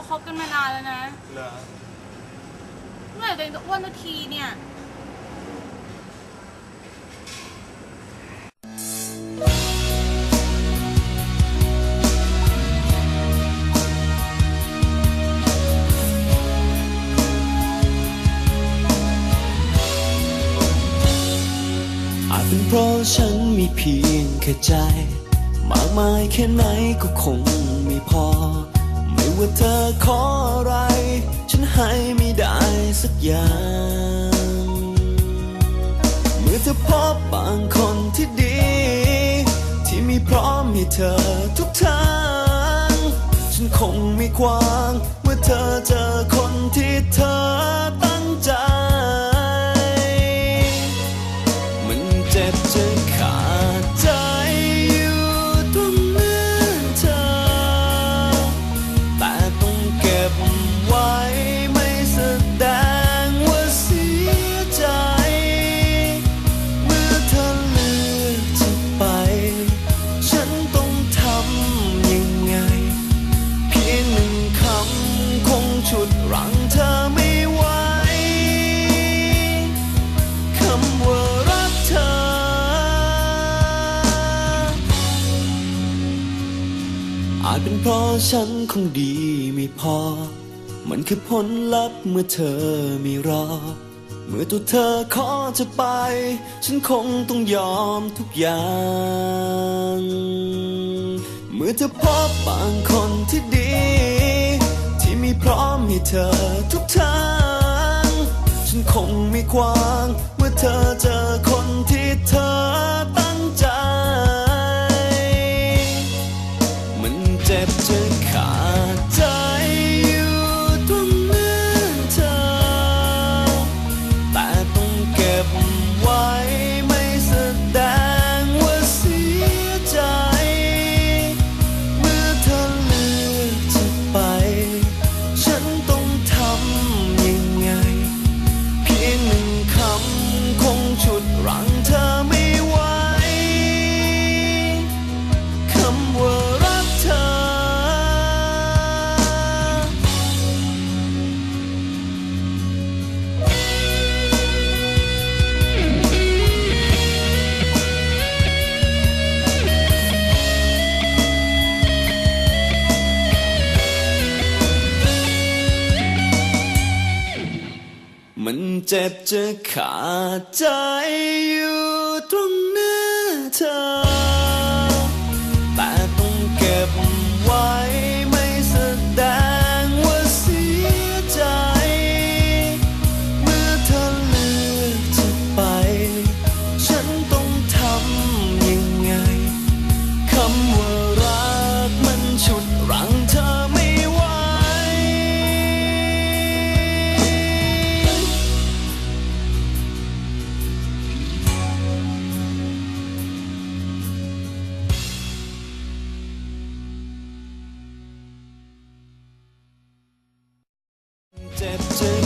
ก็คบกันมานานแล้วนะ เหรอเมื่อไหร่ตัวเองจะอ้วนสักทีเนี่ย อาจเป็นเพราะฉันมีเพียงแค่ใจ มากมายแค่ไหนก็คงไม่พอไม่ ว่าเธอขออะไร ฉันให้ไม่ได้สักอย่าง เมื่อเธอพบบางคนที่ดี ที่มีพร้อมให้เธอทุกทาง ฉันคงไม่ควาง เมื่อเธอเจอคน จเป็นเพราะฉันคงดีไม่พอ มันคือผลลัพธ์เมื่อเธอไม่รอ เมื่อตัวเธอขอจะไป ฉันคงต้องยอมทุกอย่าง เมื่อเธอพบบางคนที่ดี ที่มีพร้อมให้เธอทุกทาง ฉันคงไม่ควาง เมื่อเธอเจอคนที่เธอ เจ็บจะขาดใจอยู่ตรงหน้าเธอ tempted